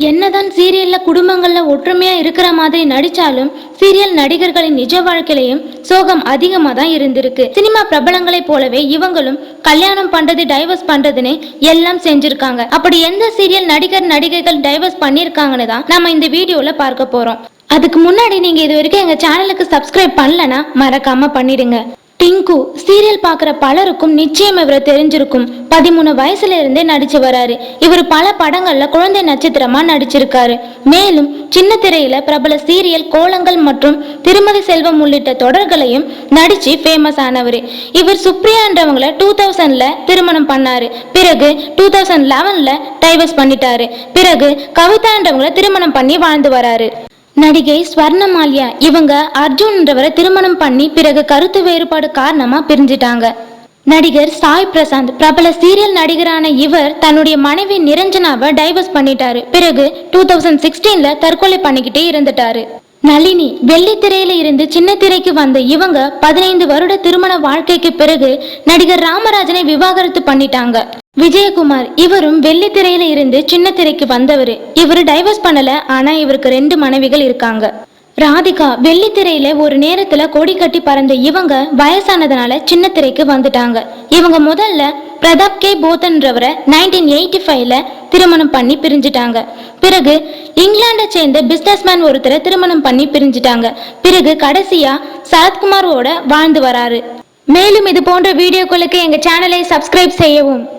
என்னதான் சீரியல்ல குடும்பங்கள்ல ஒற்றுமையா இருக்கிற மாதிரி நடிச்சாலும் சீரியல் நடிகர்களின் நிஜ வாழ்க்கையிலையும் சோகம் அதிகமா தான் இருந்திருக்கு. சினிமா பிரபலங்களைப் போலவே இவங்களும் கல்யாணம் பண்றது டைவர்ஸ் பண்றதுன்னு எல்லாம் செஞ்சிருக்காங்க. அப்படி எந்த சீரியல் நடிகர் நடிகைகள் டைவர்ஸ் பண்ணிருக்காங்கன்னு தான் நம்ம இந்த வீடியோல பார்க்க போறோம். அதுக்கு முன்னாடி நீங்க இது வரைக்கும் எங்க சேனலுக்கு சப்ஸ்கிரைப் பண்ணலன்னா மறக்காம பண்ணிடுங்க. டிங்கு சீரியல் பார்க்குற பலருக்கும் நிச்சயம் இவரை தெரிஞ்சிருக்கும். பதிமூணு வயசுல இருந்தே நடிச்சு வராரு. இவர் பல படங்கள்ல குழந்தை நட்சத்திரமா நடிச்சிருக்காரு. மேலும் சின்ன திரையில பிரபல சீரியல் கோலங்கள் மற்றும் திருமதி செல்வம் உள்ளிட்ட தொடர்களையும் நடிச்சு ஃபேமஸ் ஆனவர். இவர் சுப்ரியான்றவங்கள டூ தௌசண்ட்ல திருமணம் பண்ணாரு. பிறகு டூ தௌசண்ட் லெவன்ல டைவர்ஸ் பண்ணிட்டாரு. பிறகு கவிதான்றவங்கள திருமணம் பண்ணி வாழ்ந்து வராரு. நடிகை ஸ்வர்ணமால்யா இவங்க அர்ஜுன்ன்றவரை திருமணம் பண்ணி பிறகு கருத்து வேறுபாடு காரணமா பிரிஞ்சிட்டாங்க. நடிகர் சாய் பிரசாந்த் பிரபல சீரியல் நடிகரான இவர் தன்னுடைய மனைவி நிரஞ்சனாவை டைவர்ஸ் பண்ணிட்டாரு. பிறகு டூ தௌசண்ட் சிக்ஸ்டீன்ல தற்கொலை பண்ணிக்கிட்டே இருந்துட்டாரு. நளினி வெள்ளித்திரையில இருந்து சின்ன திரைக்கு வந்த இவங்க பதினைந்து வருட திருமண வாழ்க்கைக்கு பிறகு நடிகர் ராமராஜனை விவாகரத்து பண்ணிட்டாங்க. விஜயகுமார் இவரும் வெள்ளித்திரையில இருந்து சின்ன திரைக்கு வந்தவர். இவர் டைவர்ஸ் பண்ணல ஆனா இவருக்கு ரெண்டு மனைவிகள் இருக்காங்க. ராதிகா வெள்ளித்திரையில ஒரு நேரத்துல கொடி கட்டி பறந்த இவங்க வயசானதுனால சின்ன திரைக்கு வந்துட்டாங்க. இவங்க முதல்ல பிரதாப் கே போத்தன்றவரை நைன்டீன் எயிட்டி ஃபைவ்ல திருமணம் பண்ணி பிரிஞ்சிட்டாங்க. பிறகு இங்கிலாண்டை சேர்ந்த பிஸ்னஸ்மேன் ஒருத்தரை திருமணம் பண்ணி பிரிஞ்சிட்டாங்க. பிறகு கடைசியா சரத்குமாரோட வாழ்ந்து வராரு. மேலும் இது போன்ற வீடியோக்களுக்கு எங்க சேனலை சப்ஸ்கிரைப் செய்யவும்.